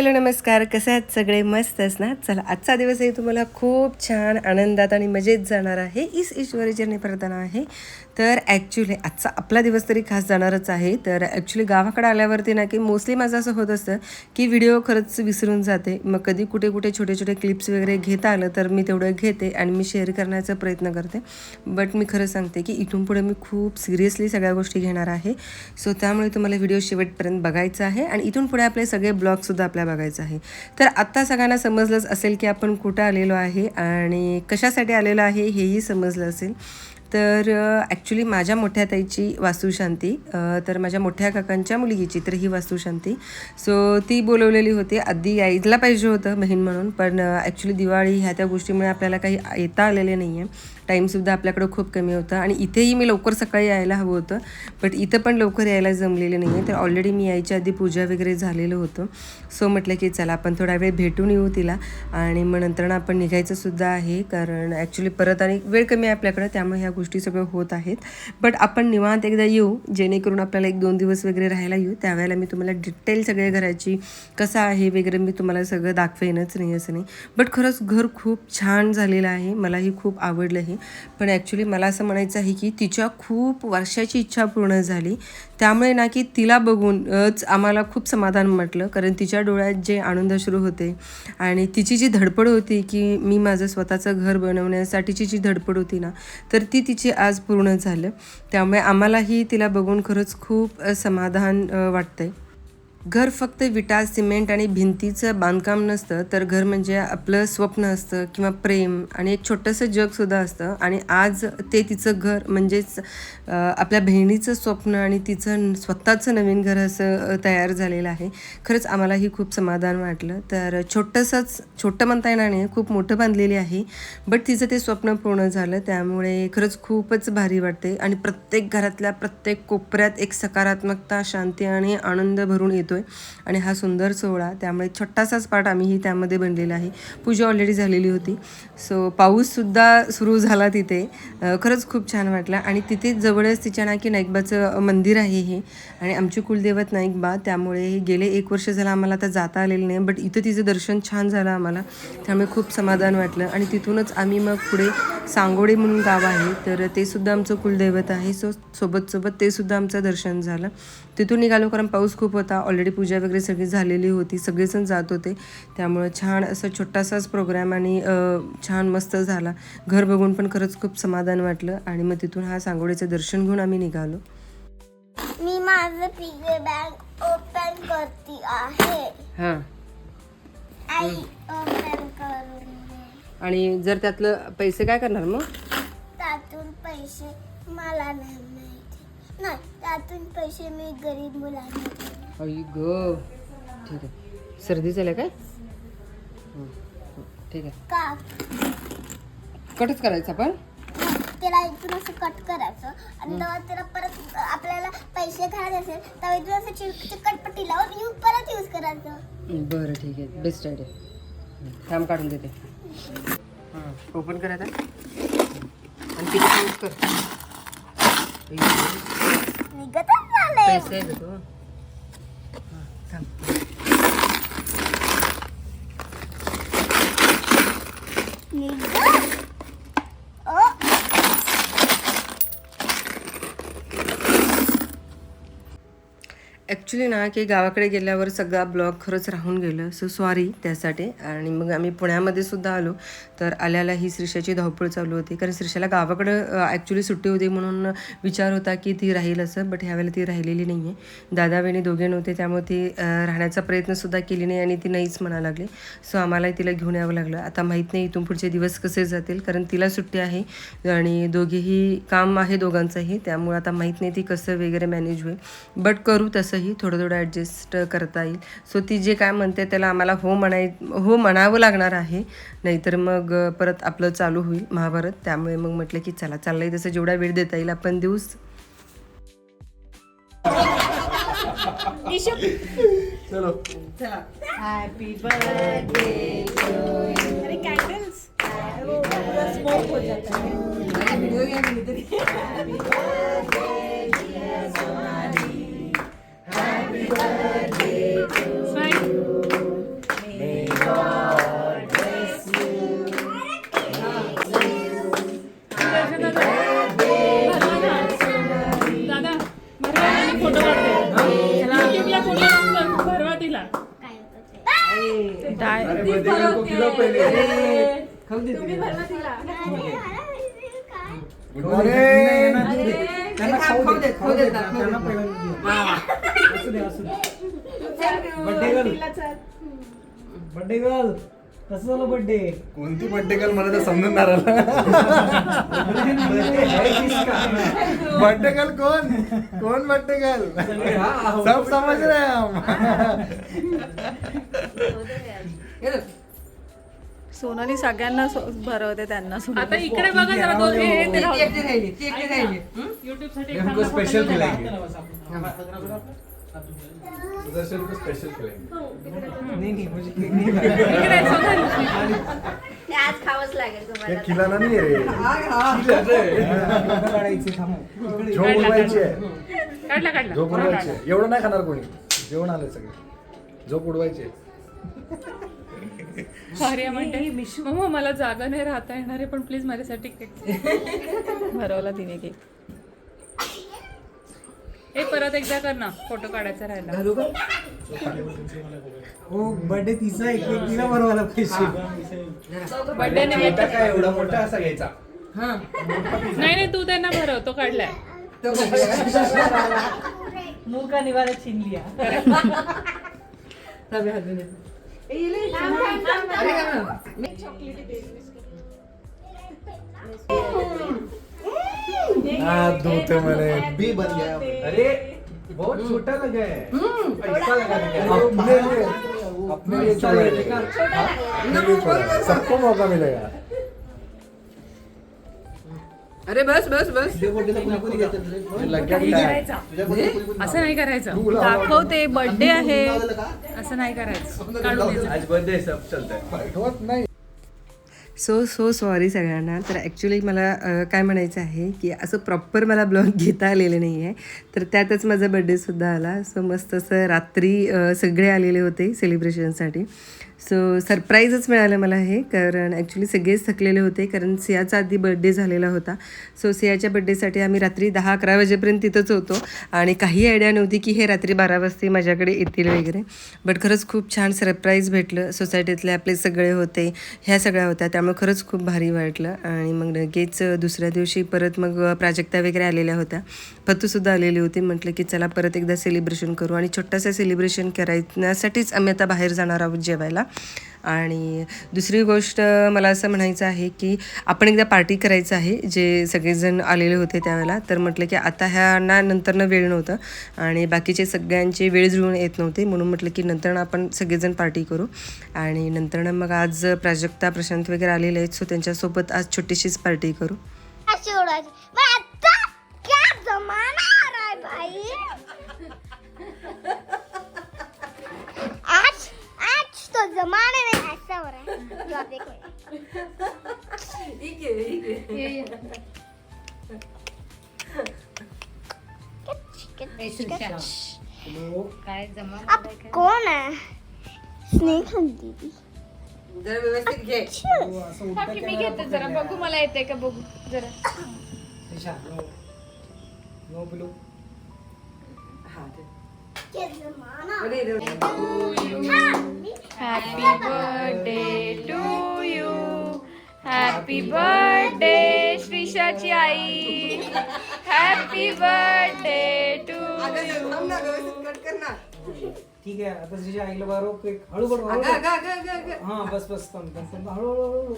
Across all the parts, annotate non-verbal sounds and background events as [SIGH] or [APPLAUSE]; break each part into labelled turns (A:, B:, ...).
A: Hello नमस्कार. कसे आहेत सगळे? मस्तच ना? चला आजचा दिवस तुम्हाला खूप छान आनंदात आणि मजेत जाणार आहे. इस ईश्वरीचरणी प्रार्थना आहे. तर ॲक्च्युली आजचा आपला दिवस तरी खास जाणारच आहे. तर ॲक्च्युली गावाकडे आल्यावरती ना की मोस्टली माझं असं होत असतं की व्हिडिओ खरंच विसरून जाते. मग कधी कुठे कुठे छोटे छोटे क्लिप्स वगैरे घेता आलं तर मी तेवढं घेते आणि मी शेअर करण्याचा प्रयत्न करते. बट मी खरं सांगते की इथून पुढे मी खूप सिरियसली सगळ्या गोष्टी घेणार आहे. सो त्यामुळे तुम्हाला व्हिडिओ शेवटपर्यंत बघायचा आहे. आणि इथून पुढे आपले सगळे ब्लॉगसुद्धा आपल्याला बघायचं आहे. तर आत्ता सगळ्यांना समजलंच असेल की आपण कुठं आलेलो आहे आणि कशासाठी आलेलो आहे हेही समजलं असेल. तर ॲक्च्युली माझ्या मोठ्या ताईची वास्तुशांती तर माझ्या मोठ्या काकांच्या मुलगीची तर ही वास्तुशांती. सो ती बोलवलेली होती आधी आईला पाहिजे होतं बहीण म्हणून पण ॲक्च्युली दिवाळी ह्या त्या गोष्टीमुळे आपल्याला काही येता आलेले नाही आहे टाईमसुद्धा आपल्याकडं खूप कमी होतं. आणि इथेही मी लवकर सकाळी यायला हवं होतं. बट इथं पण लवकर यायला जमलेलं नाही आहे तर ऑलरेडी मी यायच्या आधी पूजा वगैरे झालेलं होतं. सो म्हटलं की चला आपण थोडा वेळ भेटून येऊ तिला. आणि मग नंतर आपण निघायचंसुद्धा आहे. कारण ॲक्च्युली परत आणि वेळ कमी आहे आपल्याकडं. त्यामुळे ह्या गोष्टी सगळं होत आहेत. बट आपण निवांत एकदा येऊ. जेणेकरून आपल्याला एक दोन दिवस वगैरे राहायला येऊ. त्यावेळेला मी तुम्हाला डिटेल सगळ्या घराची कसं आहे वगैरे मी तुम्हाला सगळं दाखवेनच नाही असं नाही. बट खरंच घर खूप छान झालेलं आहे. मलाही खूप आवडलं आहे पण ॲक्च्युली मला असं म्हणायचं आहे की तिच्या खूप वर्षाची इच्छा पूर्ण झाली. त्यामुळे ना की तिला बघूनच आम्हाला खूप समाधान म्हटलं. कारण तिच्या डोळ्यात जे आनंद सुरू होते आणि तिची जी धडपड होती की मी माझं स्वतःचं घर बनवण्यासाठीची जी धडपड होती ना तर ती तिची आज पूर्ण झालं. त्यामुळे आम्हालाही तिला बघून खरंच खूप समाधान वाटतंय. घर फक्त विटा सिमेंट आणि भिंतीचं बांधकाम नसतं तर घर म्हणजे आपलं स्वप्न असतं किंवा प्रेम आणि एक छोटंसं जगसुद्धा असतं. आणि आज ते तिचं घर म्हणजेच आपल्या बहिणीचं स्वप्न आणि तिचं स्वतःचं नवीन घर असं तयार झालेलं आहे. खरंच आम्हालाही खूप समाधान वाटलं. तर छोटंसंच छोटं म्हणता येणार नाही खूप मोठं बांधलेली आहे. बट तिचं ते स्वप्न पूर्ण झालं त्यामुळे खरंच खूपच भारी वाटते आणि प्रत्येक घरातल्या प्रत्येक कोपऱ्यात एक सकारात्मकता शांती आणि आनंद भरून येतो आहे आणि हा सुंदर सोहळा त्यामुळे छोटासाच पाठ आम्हीही त्यामध्ये बनलेला आहे. पूजा ऑलरेडी झालेली होती. सो पाऊससुद्धा सुरू झाला तिथे. खरंच खूप छान वाटला. आणि तिथे जवळच तिच्या नाकी नाईकबाचं मंदिर आहे हे. आणि आमची कुलदेवत नाईकबा त्यामुळे गेले एक वर्ष झालं आम्हाला आता जाता आलेलं नाही. बट इथं तिचं दर्शन छान झालं आम्हाला. त्यामुळे खूप समाधान वाटलं. आणि तिथूनच आम्ही मग पुढे सांगोडे म्हणून गाव आहे. तर ते सुद्धा आमचं कुलदैवत आहे. सो सोबत सोबत ते सुद्धा आमचं दर्शन झालं. तिथून निघालो कारण पाऊस खूप होता. ऑलरेडी पूजा वगैरे सगळी झालेली होती. सगळेजण जात होते. त्यामुळं छान असं छोटासाच प्रोग्राम आणि छान मस्त झाला. घर बघून पण खरंच खूप समाधान वाटलं आणि मग तिथून हा सांगोडेचं दर्शन घेऊन आम्ही निघालो.
B: मी माझं पिगे बँक ओपन करते आहे.
A: हां.
B: आई ओपन करून.
A: आणि जर त्यातलं पैसे काय करणार मग?
B: त्यातून पैसे मला नाही नाही त्यातून पैसे मी गरीब मुलांना.
A: आई ग. ठीक आहे. सर्दी झाल्या काय? हं, हं, ठीक आहे.
B: का?
A: कटच करायचं आपण?
B: त्याला इथून असं कट करायचं. आणि तेव्हा त्याला परत आपल्याला पैसे घालायचे असेल तेव्हा इथून असं चिक चिकटपट्टी लावून यू परत यूज करायचं.
A: बरं ठीक आहे. बेस्ट आयडिया थांब काढून देते. हां ओपन करायचा आणि किती यूज कर.
B: निघत
A: ॲक्च्युली ना की गावाकडे गेल्यावर सगळा ब्लॉक खरंच राहून गेलं. सो सॉरी त्यासाठी. आणि मग आम्ही पुण्यामध्ये सुद्धा आलो. तर आल्याला ही श्रीषाची धावपळ चालू होती. कारण श्रीषाला गावाकडं ॲक्च्युली सुट्टी होती म्हणून विचार होता की ती राहील असं. बट ह्यावेळेला ती राहिलेली नाही आहे दादा वहिनी दोघे नव्हते. त्यामुळे ती राहण्याचा प्रयत्नसुद्धा केली नाही आणि ती नाहीच म्हणा लागली. सो आम्हालाही तिला घेऊन यावं लागलं. आता माहीत नाही इथून पुढचे दिवस कसे जातील. कारण तिला सुट्टी आहे. आणि दोघेही काम आहे दोघांचंही. त्यामुळे आता माहीत नाही ती कसं वगैरे मॅनेज होईल. बट करू तसं. ही थोडं थोडं ॲडजस्ट करता येईल. सो ती जे काय म्हणते त्याला आम्हाला हो म्हणाय हो म्हणावं लागणार आहे. नाहीतर मग परत आपलं चालू होईल महाभारत. त्यामुळे मग म्हटलं की चला चाललं आहे तसं जेवढा वेळ देता येईल आपण देऊस
C: हॅपी बर्थडे व्हिडिओ को खिलाओ पहिले.
D: खाऊ दे तिला. त्यांना खाऊ दे खाऊ दे. त्यांना. असू दे असू दे. बर्थडे गर्ल बर्थडे गर्ल कसं झालं बर्थडे
C: कोणती बर्थडे गर्ल मला तर समजून नाही राहिलं. बर्थडे गर्ल कोण? कोण बर्थडे गर्ल सब समझ रहे हैं हम [LAUGHS]
E: सोनाली सगळ्यांना भरवते त्यांना.
F: आता इकडे बघा जरा दोन हे- हे-
A: हं?
F: साठी
C: हमको स्पेशल खिलाएंगे
F: टाका.
C: सुदर्शन को? स्पेशल खिलाएंगे
D: नाही नाही केक नाही.
F: इकडे आहे, सोनाली.
B: ते आज खावंच लागेल
C: हे
B: तुम्हाला
C: खिलाना नाही रे.
D: काढायचे थांब. इकडे.
C: झोप उडवायची. आहे
F: काढला काढला.
C: झोप
F: पूर्ण
C: उडवायची.
F: काढला.
C: आहे. एवढं नाही खाणार कोणी. जेवण आले सगळे. झोप उडवायची. आहे. [LAUGHS]
F: आर्या म्हणते मम्मा मला जागा नाही राहता येणार आहे पण प्लीज माझ्यासाठी केक [LAUGHS]
E: भरवला तिने केक
F: हे परत एकदा कर ना फोटो काढायचा राहिला.
A: घालू का?
D: हो बर्थडे तिचा आहे केक तिला भरवायला पैसे
F: बर्थडे निमित्त.
C: काय एवढा मोठा असा घ्यायचा.
A: हा.
F: नाही नाही तू त्यांना भरव तो काढलाय.
E: आणि वाला चिनलिया
A: थांब, हात
C: दूते मैंने बी बन गया अरे बहुत छोटा लगा है। ऐसा लगा हम्म, अपने लिए अपने लिए हाँ, छोटा लगेगा। सबको मौका मिलेगा।
A: अरे बस बस बस.
F: असं नाही करायचं.
E: दाखवते बर्थडे आहे.
F: असं नाही करायचं. काढून द्यायचं.
C: आज बर्थडे सब चलता है पाठवत नाही.
A: सो सो सॉरी सगळ्यांना. तर ॲक्च्युली मला काय म्हणायचं आहे की असं प्रॉपर मला ब्लॉग घेता आलेलं नाही आहे तर त्यातच माझा बड्डेसुद्धा आला. सो मस्त असं रात्री सगळे आलेले होते सेलिब्रेशनसाठी सो सरप्राईजच मिळालं मला हे कारण ॲक्च्युली सगळेच थकलेले होते कारण सियाचा आधी बड्डे झालेला होता. सो सियाच्या बड्डेसाठी आम्ही रात्री दहा अकरा वाजेपर्यंत तिथंच होतो. आणि काही आयडिया नव्हती की हे रात्री बारा वाजता माझ्याकडे येतील वगैरे. बट खरंच खूप छान सरप्राईज भेटलं. सोसायटीतले आपले सगळे होते ह्या सगळ्या होत्या. त्यामुळे खरंच खूप भारी वाटलं. आणि मग लगेच दुसऱ्या दिवशी परत मग प्राजक्ता वगैरे आलेल्या होत्या. फतूसुद्धा आलेली होती. म्हटलं की चला परत एकदा सेलिब्रेशन करू. आणि छोटंसं सेलिब्रेशन करायसाठीच आम्ही आता बाहेर जाणार आहोत जेवायला. आणि दुसरी गोष्ट मला असं म्हणायचं आहे की आपण एकदा पार्टी करायचं आहे जे सगळेजण आलेले होते त्यावेळेला तर म्हटलं की आता ह्यांना नंतरनं वेळ नव्हतं आणि बाकीचे सगळ्यांचे वेळ जुळून येत नव्हते म्हणून म्हटलं की नंतरनं आपण सगळेजण पार्टी करू. आणि नंतरनं मग आज प्राजक्ता प्रशांत वगैरे आलेले आहेत सो त्यांच्यासोबत आज छोटीशीच पार्टी करू.
B: रहा है जो आप देखो आप कौन है स्नेक दीदी
A: जरा व्यवस्थित घे
D: हो,
F: थांब मी घेते जरा. बघू मला येते का बघू जरा
D: नो. ब्लू.
B: क्या जमाना
F: happy birthday to you happy birthday श्रीषाची आई हॅपी बर्थडे टू
D: ठीक आहे आता तुझ्या आईला बारो केक हळू बड हळू. हा बस बस थांब थांब थांब हळू हळू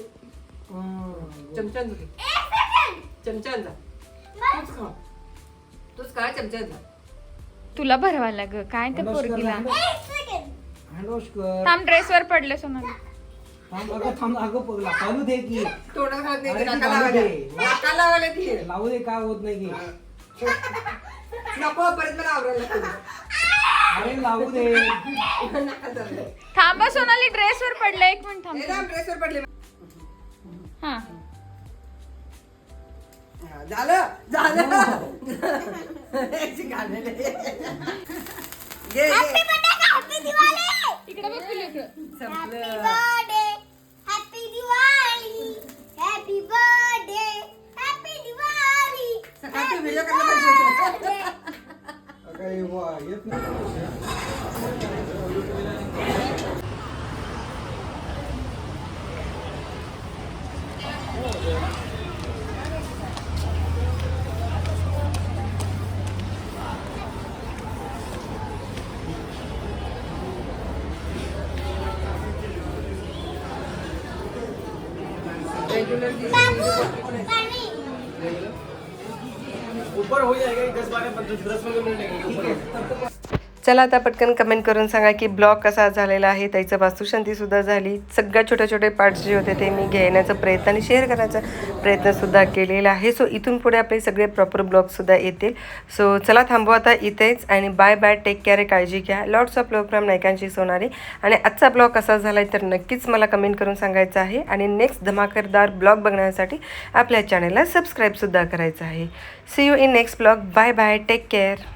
D: हा,
A: तूच खा. तूच खा चमचा
F: तुला भरवायला ग काय त्या
D: हँडवॉश कर,
F: पोरगीला
D: हँडवॉश कर
F: थांब ड्रेसवर पडले सोनाली.
D: थांब अगं थांब अगं पगला चालू दे की.
A: तोंडात घालत नाही
D: अरे
A: ती
D: ती
A: नाकाला
D: घालू
A: लावायला.
D: दे.
A: नाकाला लावायला ती.
D: लावू दे काय होत नाही की.
A: नको परत मला आवरायला लागतं.
D: अरे लावू दे.
F: थांबा सोनाली ड्रेसवर पडले. एक मिनिट थांब.
A: हे ना, ड्रेसवर पडले.
F: हा.
A: हा, झालं झालं [LAUGHS] याची घालेली. घे, घे.
F: इकडे बघ पिल्लू इकडं
A: संपलं.
B: Birthday happy Diwali happy birthday happy Diwali
A: सकाळची व्हिडिओ करायला पाहिजे होतं.
D: अगं, वा, येत नाही
C: ऊपर हो जाएगा दस बारह दस पंद्रह मिनट लगेंगे
A: चला आता पटकन कमेंट करून सांगा की ब्लॉग कसा झालेला आहे. त्याचं वास्तुशांतीसुद्धा झाली. सगळ्या छोटे छोटे पार्ट्स जे होते ते मी घेण्याचा प्रयत्न आणि शेअर करायचा प्रयत्नसुद्धा केलेला आहे. सो इथून पुढे आपले सगळे प्रॉपर ब्लॉगसुद्धा येतील. सो चला थांबू आता इथेच आणि बाय बाय टेक केअर काळजी घ्या. लॉट्स ऑफ लव फ्रॉम नायकांची सोनारी आणि आजचा ब्लॉग कसा झाला आहे तर नक्कीच मला कमेंट करून सांगायचं आहे. आणि नेक्स्ट धमाकेदार ब्लॉग बघण्यासाठी आपल्या चॅनलला सबस्क्राईबसुद्धा करायचं आहे. See you in next blog bye bye take care